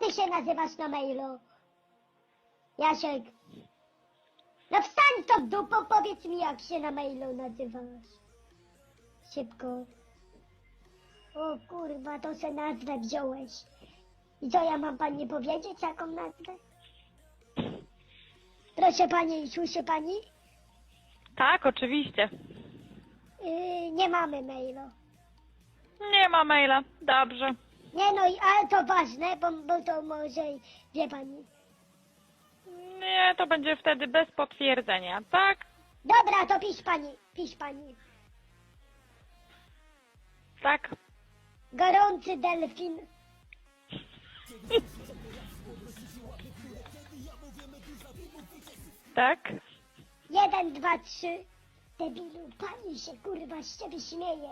ty się nazywasz na mailu? Jasiek. No wstań to w dupo, powiedz mi jak się na mailu nazywasz. Szybko. O kurwa, to se nazwę wziąłeś. I co ja mam pani powiedzieć, jaką nazwę? Proszę pani, słyszy pani? Tak, oczywiście. Yy, nie mamy mailu. Nie ma maila. Dobrze. Nie no, i- ale to ważne, bo, bo to może, wie pani. Nie, to będzie wtedy bez potwierdzenia, tak? Dobra, to pisz pani, pisz pani. Tak. Gorący delfin. Tak. Jeden, dwa, trzy. Debilu, pani się kurwa z ciebie śmieje.